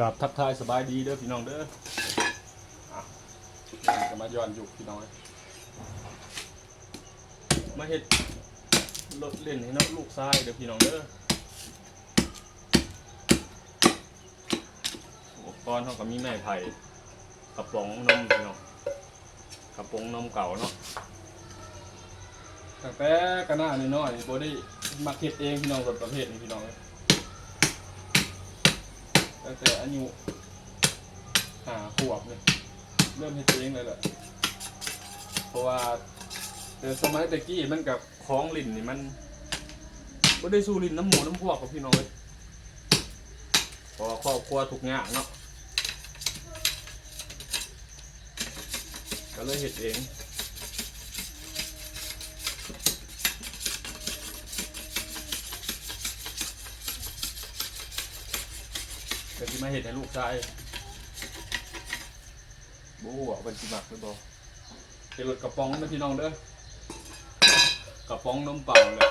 กับทักทายสบายดีเด้อพี่น้องเด้อจะมาย้อนยุคพี่น้องเอ้ยมาเฮ็ดรถเล่นให้น้องลูกชายเด้อพี่น้องเด้ออุปกรณ์เขาก็มีไม้ไผ่กระป๋องนมพี่น้องกระป๋องนมเก่าเนาะตั้งแต่กระหน้าน้อยๆบ่ได้มาเฮ็ดเองพี่น้องรถประเภทนี้พี่น้องเอ้ย ตั้งแต่อายุหาขวบเลยเริ่มเฮ็ดเองเลยแหละเพราะว่าแต่สมัยตะกี้มันกับคล้องลิ้นนี่มันไม่ได้สู้ลิ้นน้ำหมูน้ำพวกกับพี่น้องเลยพอครอบครัวทุกอย่างเนาะก็เลยเฮ็ดเอง แต่ที่มาเห็ดให้ลูกชายบู๊อะเป็นสิมักหรือเปล่าเป็นรถกระป๋องนะพี่น้องเด้อกระป๋องนมเปล่าเลย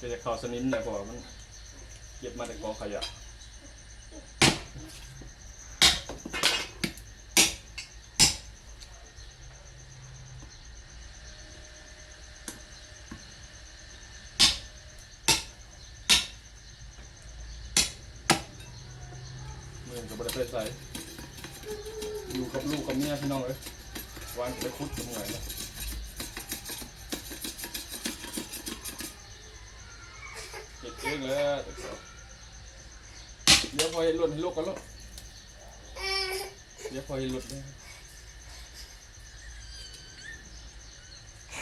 ก็จะเข้าสนิมหน่อยเพราะว่ามันเก็บมาจากกองขยะ กับบริษัทใส่อยู่กับลูกกับเมียพี่น้องเอ้ยวางไปคุดตรงไหนนะเก็บเองเลยเดี๋ยวพอเห็นหลุดให้ลูกกันลูกเดี๋ยวพอเห็นหลุดเลย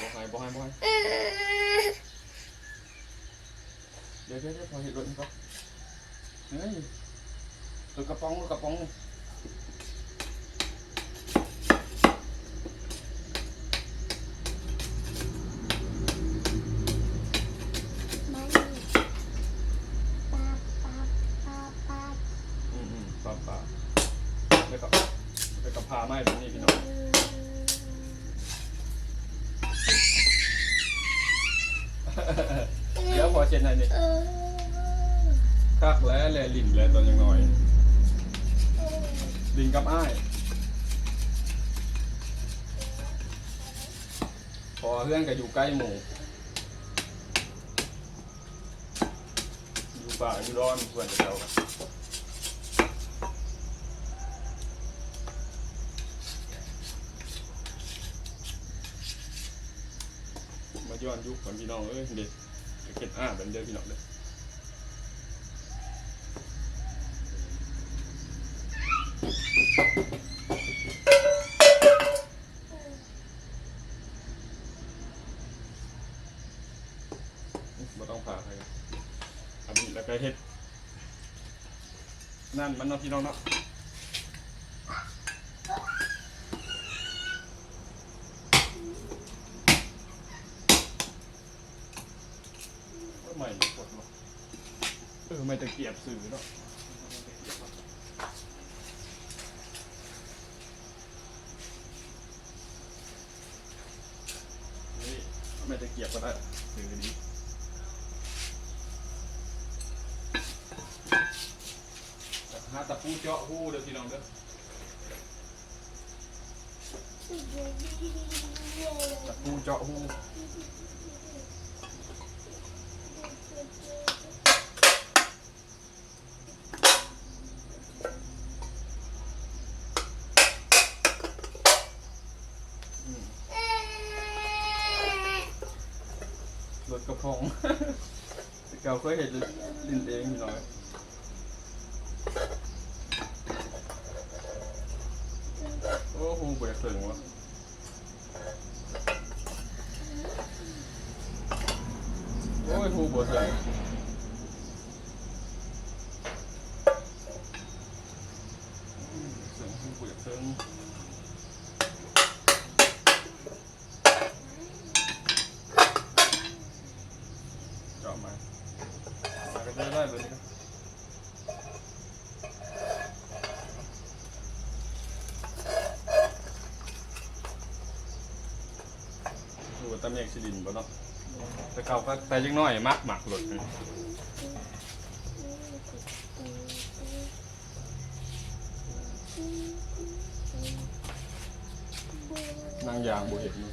บ่ให้บ่ให้บ่ให้เดี๋ยวเดี๋ยวพอเห็นหลุดก่อนเฮ้ย ตัวกระป๋องตัวกระป๋องนี่มันปาปาปาปาอืมอืมปลาปลาแล้วก็แล้วก็พาไหม้แบบนี้พี่น้องเดี๋ยวพอเช็ดหน่อยนี่เออคักแล้วแลลิ่นแล้วตอนยังน้อย ลินกับอ้ายพอเพื่อนก็อยู่ใกล้หมู่อยู่ป่าอยู่ร้อนเพื่อนจะเจ้ามาย้อนยุคก่อนพี่น้องเอ้ยเด็กเก็บอ้าแบบเดิมพี่น้องเด้อ ไม่ต้องผ่าใครอันนี้แล้วก็เฮ็ด นั่นมันเนาะพี่น้องเนาะก็ใหม่กดเนาะเออไม่ตะเกียบสื่อเนาะนี่ไม่ตะเกียบก็ได้สื่อดีหาตะปูเจาะหู้เดี๋ยวพี่น้องเด้อตะปูเจาะหูอืม รถกระพงเก่าเคยเห็นลินเองหน่อยโอ้โหเบื่อเสิงวะโอ้ยหูเบื่อเสิงเสิง ได้ได้แบบนี้ตำแยงสิดินบ่เนาะแต่เก่าก็แต่ยังน้อยมากหมักหลุดนั่งยางบุเห็ดมือ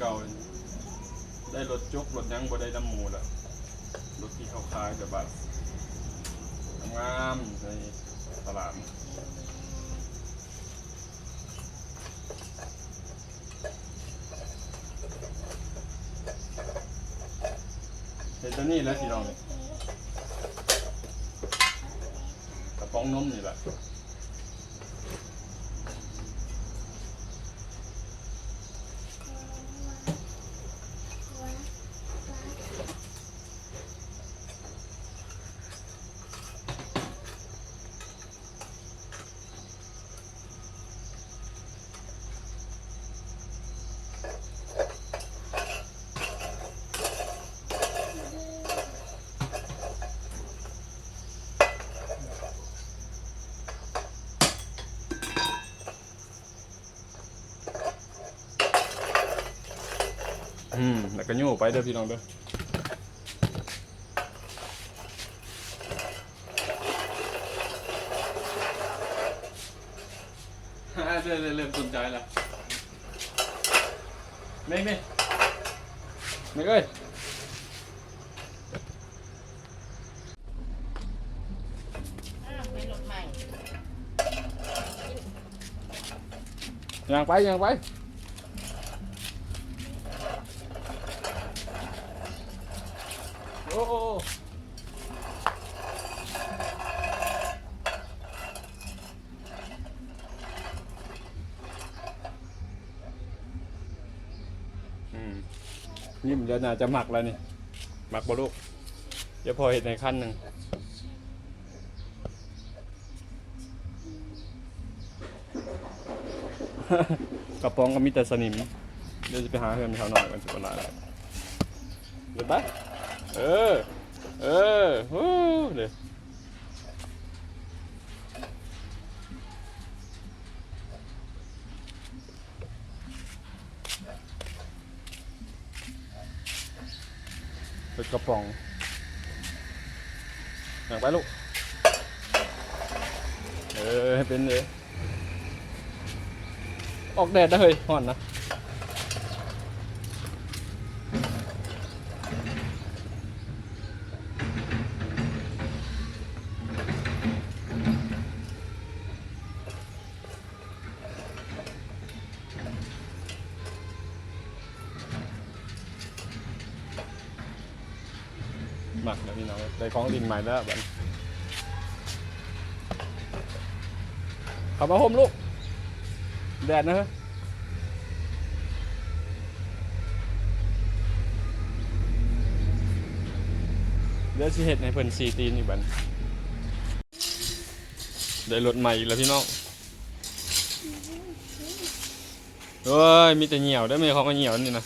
เก่าได้รถจกรถยังบ่ได้น้ำหมูละรถที่เขาขายกับบัตรงามในตลาดเห็นตัวนี้แล้วพี่น้องกระป๋องนมนี่แหละ มแล้วก็โย่ไปเด้อพี่น้องเด้อฮ่าเริ่มเริ่มเริ่มสนใจแล้วไม่ไม่ไม่เอ้ยอ้าวเป็นรถใหม่ย่างไปย่างไปโอ้โอ้โอ้อืม นี่มันจะน่าจะหมักแล้วนี่หมักบลูกเดี๋ยวพอเห็นในขั้นหนึ่งกระป๋องก็มีแต่สนิม เดี๋ยวจะไปหาเพื่อนเขาหน่อยกันสุดเวลาแล้วเดี๋ยวไปเออ เออฮู้เดี๋ยว กระป๋องหนักไปลูก เออให้เป็นเลย ออกแดดได้เฮ้ยห่อนนะ หมักแล้วพี่น้องได้ของดินใหม่แล้วบัดเขับมาห่มลูก แดดนะฮะเดี๋ยวสิเห็ดในเพิ่นซีตีนอีกบันได้รถใหม่อีกแล้วพี่น้องเฮ้ย มีแต่เหนียวได้ไหมเขาก็เหนียวนี่นะ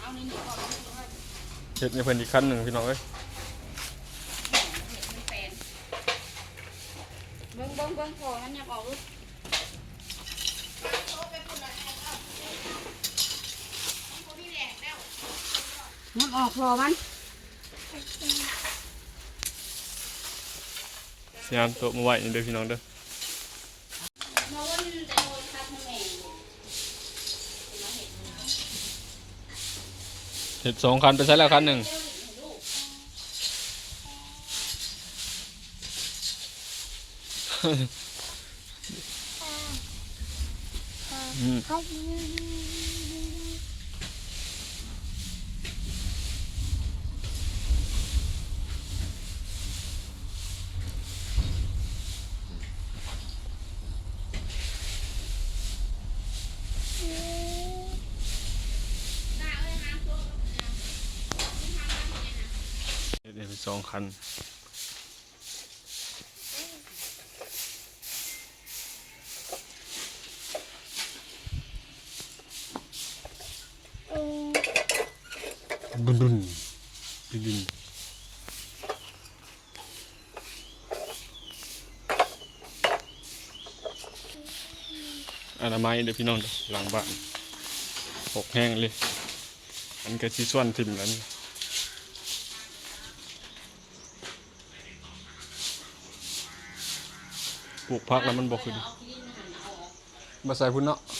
เอานี่นี่ก่อนเลย เห็ดในเพิ่นอีกคันหนึ่งพี่น้องเอ้ยมันเป็นเบิ้งเบิ้งเบิ้งพอมันยังออกลูกมันออกพอมันเสียงตัวมาไหวนี่เด้อพี่น้องเด้อ มาวันแต่โดนคัดแม่ เห็ดสองคันไปใช้แล้วคันหนึ่งอืม เขาดี หน้าเอ้ยหางตัวหาง สองคันเออดุนดุนดุนดุนอนามัยเด้อพี่น้องเด้อหลังบ้านหกแห้งเลย อันก็สิส่วนทิมแล้วนี่ ปลูกพักแล้วมันบ่ขึ้นเอาขี้ดินหันเอาออกมาใส่พุ่นเนาะเ